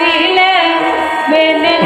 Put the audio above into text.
দিলে মেনে